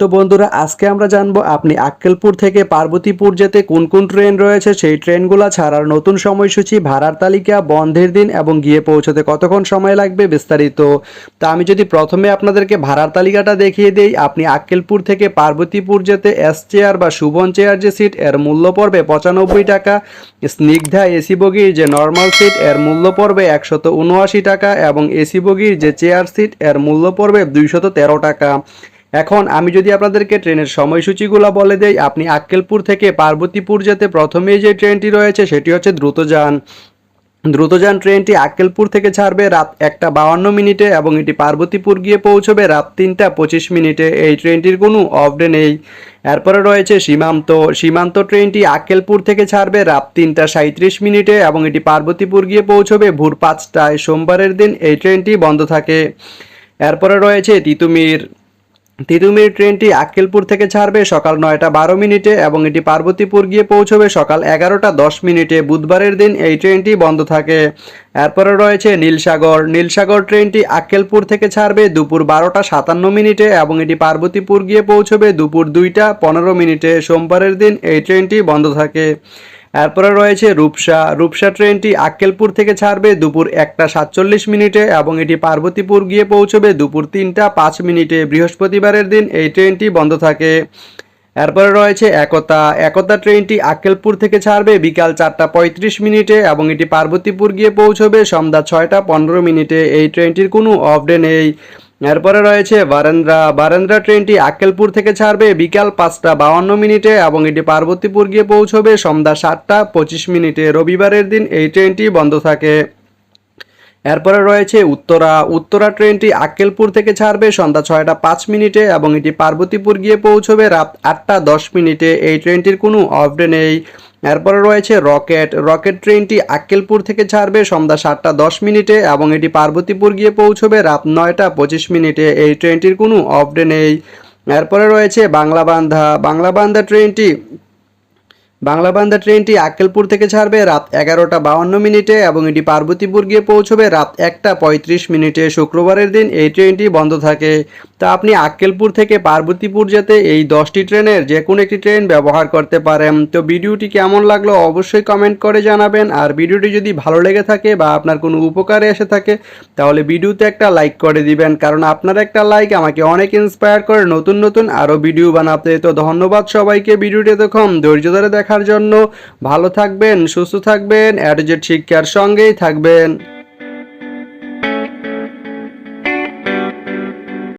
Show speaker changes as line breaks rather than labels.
তো বন্ধুরা, আজকে আমরা জানব আপনি আক্কেলপুর থেকে পার্বতীপুর যেতে কোন কোন ট্রেন রয়েছে? সেই ট্রেনগুলো ছাড়ার নতুন সময়সূচি, ভাড়ার তালিকা, বন্ধের দিন এবং গিয়ে পৌঁছতে কতক্ষণ সময় লাগবে বিস্তারিত। তা আমি যদি প্রথমে আপনাদেরকে ভাড়ার তালিকাটা দেখিয়ে দেই, আপনি আক্কেলপুর থেকে পার্বতীপুর যেতে এস চেয়ার বা সুবন চেয়ার যে সিট এর মূল্য পড়বে পঁচানব্বই টাকা। স্নিগ্ধা এসি বগির যে নর্মাল সিট এর মূল্য পড়বে একশত উনআশি টাকা এবং এসি বগির যে চেয়ার সিট এর মূল্য পড়বে দুইশত তেরো টাকা। এখন আমি যদি আপনাদেরকে ট্রেনের সময়সূচিগুলো বলে দেই, আপনি আক্কেলপুর থেকে পার্বতীপুর যেতে প্রথমেই যে ট্রেনটি রয়েছে সেটি হচ্ছে দ্রুতযান। দ্রুতযান ট্রেনটি আক্কেলপুর থেকে ছাড়বে রাত একটা বাউান্ন মিনিটে এবং এটি পার্বতীপুর গিয়ে পৌঁছবে রাত তিনটা পঁচিশ মিনিটে। এই ট্রেনটির কোনো অফ ডে নেই। এরপরে রয়েছে সীমান্ত। সীমান্ত ট্রেনটি আক্কেলপুর থেকে ছাড়বে রাত তিনটা সাঁত্রিশ মিনিটে এবং এটি পার্বতীপুর গিয়ে পৌঁছবে ভোর পাঁচটায়। সোমবারের দিন এই ট্রেনটি বন্ধ থাকে। এরপরে রয়েছে তিতুমির। তিতুমির ট্রেনটি আক্কেলপুর থেকে ছাড়বে সকাল নয়টা বারো মিনিটে এবং এটি পার্বতীপুর গিয়ে পৌঁছবে সকাল এগারোটা দশ মিনিটে। বুধবারের দিন এই ট্রেনটি বন্ধ থাকে। এরপরে রয়েছে নীলসাগর। নীলসাগর ট্রেনটি আক্কেলপুর থেকে ছাড়বে দুপুর বারোটা সাতান্ন মিনিটে এবং এটি পার্বতীপুর গিয়ে পৌঁছবে দুপুর দুইটা পনেরো মিনিটে। সোমবারের দিন এই ট্রেনটি বন্ধ থাকে। এরপরে রয়েছে রূপসা। রূপসা ট্রেনটি আক্কেলপুর থেকে ছাড়বে দুপুর একটা সাতচল্লিশ মিনিটে এবং এটি পার্বতীপুর গিয়ে পৌঁছবে দুপুর তিনটা পাঁচ মিনিটে। বৃহস্পতিবারের দিন এই ট্রেনটি বন্ধ থাকে। এরপরে রয়েছে একতা। একতা ট্রেনটি আক্কেলপুর থেকে ছাড়বে বিকাল চারটা পঁয়ত্রিশ মিনিটে এবং এটি পার্বতীপুর গিয়ে পৌঁছবে সন্ধ্যা ছয়টা পনেরো মিনিটে। এই ট্রেনটির কোনো অফ ডে নেই। এরপরে রয়েছে বারেন্দ্রা। বারেন্দ্রা ট্রেনটি আক্কেলপুর থেকে ছাড়বে বিকাল পাঁচটা বাউান্ন মিনিটে এবং এটি পার্বতীপুর গিয়ে পৌঁছবে সন্ধ্যা সাতটা পঁচিশ মিনিটে। রবিবারের দিন এই ট্রেনটি বন্ধ থাকে। এরপরে রয়েছে উত্তরা। উত্তরা ট্রেনটি আক্কেলপুর থেকে ছাড়বে সন্ধ্যা ছয়টা পাঁচ মিনিটে এবং এটি পার্বতীপুর গিয়ে পৌঁছবে রাত আটটা দশ মিনিটে। এই ট্রেনটির কোনো অফ ডে নেই। এরপরে রয়েছে রকেট। রকেট ট্রেনটি আক্কেলপুর থেকে ছাড়বে সন্ধ্যা সাতটা দশ মিনিটে এবং এটি পার্বতীপুর গিয়ে পৌঁছবে রাত নয়টা পঁচিশ মিনিটে। এই ট্রেনটির কোনো অফ ডে নেই। এরপরে রয়েছে বাংলাবান্ধা। বাংলাবান্ধা ট্রেনটি বাংলাবান্ধা ট্রেনটি আক্কেলপুর থেকে ছাড়বে রাত এগারোটা বাউান্ন মিনিটে এবং এটি পার্বতীপুর গিয়ে পৌঁছবে রাত একটা পঁয়ত্রিশ মিনিটে। শুক্রবারের দিন এই ট্রেনটি বন্ধ থাকে। তা আপনি আক্কেলপুর থেকে পার্বতীপুর যেতে এই দশটি ট্রেনের যে কোনো একটি ট্রেন ব্যবহার করতে পারেন। তো ভিডিওটি কেমন লাগল অবশ্যই কমেন্ট করে জানাবেন। আর ভিডিওটি যদি ভালো লেগে থাকে বা আপনার কোনো উপকারে এসে থাকে, তাহলে ভিডিওতে একটা লাইক করে দিবেন। কারণ আপনার একটা লাইক আমাকে অনেক ইন্সপায়ার করে নতুন নতুন আরও ভিডিও বানাতে। তো ধন্যবাদ সবাইকে ভিডিওটি এতক্ষণ ধৈর্য ধরে দেখার জন্য। ভালো থাকবেন, সুস্থ থাকবেন অ্যাডজেট শিক্ষার সঙ্গেই থাকবেন।